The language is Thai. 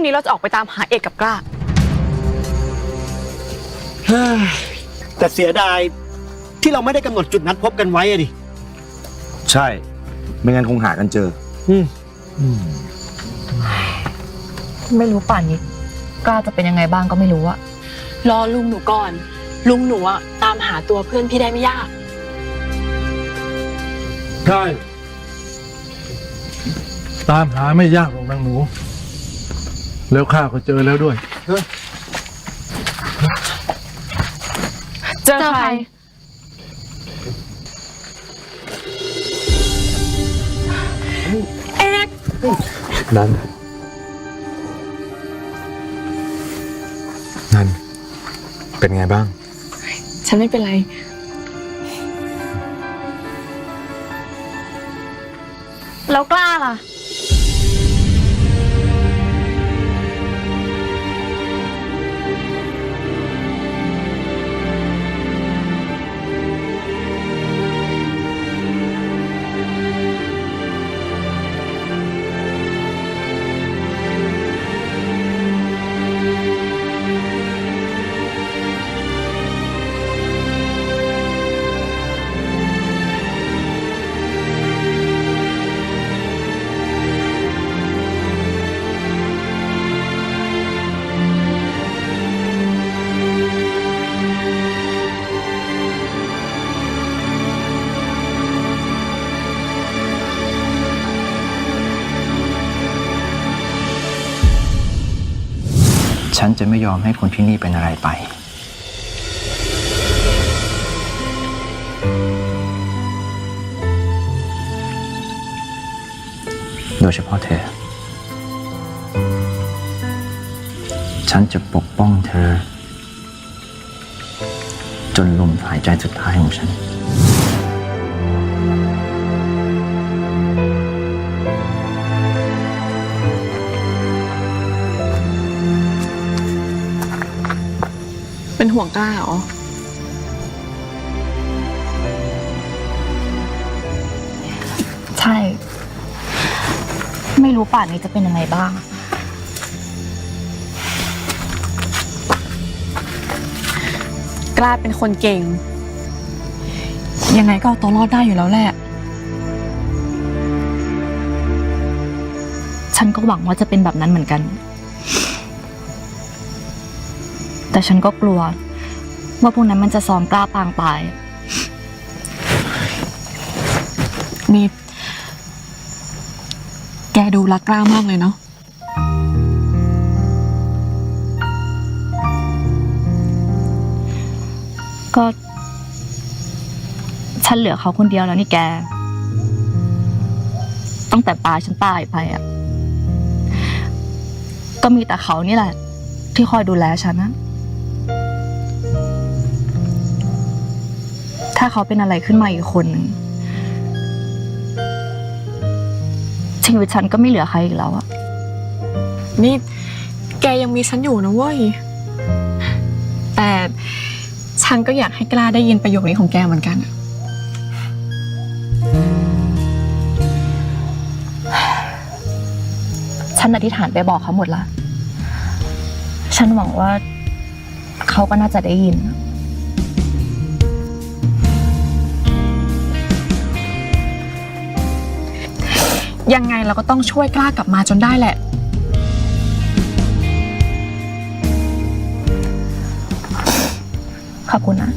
งนี้เราจะออกไปตามหาเอกกับกล้า เฮ้ยแต่เสียดายที่เราไม่ได้กำหนดจุดนัดพบกันไว้อะดิ ใช่ ไม่งั้นคงหากันเจอ อืม ไม่รู้ป่านนี้ กล้าจะเป็นยังไงบ้างก็ไม่รู้อะรอลุงหนูก่อน ลุงหนูอะตามหาตัวเพื่อนพี่ได้ไม่ยาก ใช่ ตามหาไม่ยากหรอกนางหนู แล้วข้าก็เจอแล้วด้วย เจอใคร เอกนันนันเป็นไงบ้าง ฉันไม่เป็นไร แล้วกล้าล่ะ ฉันจะไม่ยอมให้คนที่นี่เป็นอะไรไป โดยเฉพาะเธอ ฉันจะปกป้องเธอ จนลมหายใจสุดท้ายของฉัน เป็นห่วงกล้าเหรอ ใช่ ไม่รู้ป่านนี้จะเป็นยังไงบ้าง กล้าเป็นคนเก่ง ยังไงก็เอาตัวรอดได้อยู่แล้วแหละ ฉันก็หวังว่าจะเป็นแบบนั้นเหมือนกัน แต่ฉันก็กลัว ว่าพวกนั้นมันจะซ้อมกล้าปางตายนี่แกดูรักกล้ามากเลยเนาะ ก็ ฉันเหลือเขาคนเดียวแล้วนี่แก ตั้งแต่ปาฉันตายไปอะ ก็มีแต่เขานี่แหละ ที่คอยดูแลฉันนะ ถ้าเขาเป็นอะไรขึ้นมาอีกคนหนึ่งชีวิตฉันก็ไม่เหลือใครอีกแล้วอะนี่แกยังมีฉันอยู่นะเว้ย แต่ฉันก็อยากให้กล้าได้ยินประโยคนี้ของแกเหมือนกันอะฉันอธิษฐานไปบอกเขาหมดละ ฉันหวังว่าเขาก็น่าจะได้ยิน ยังไงเราก็ต้องช่วยกล้ากลับมาจนได้แหละ ขอบคุณนะ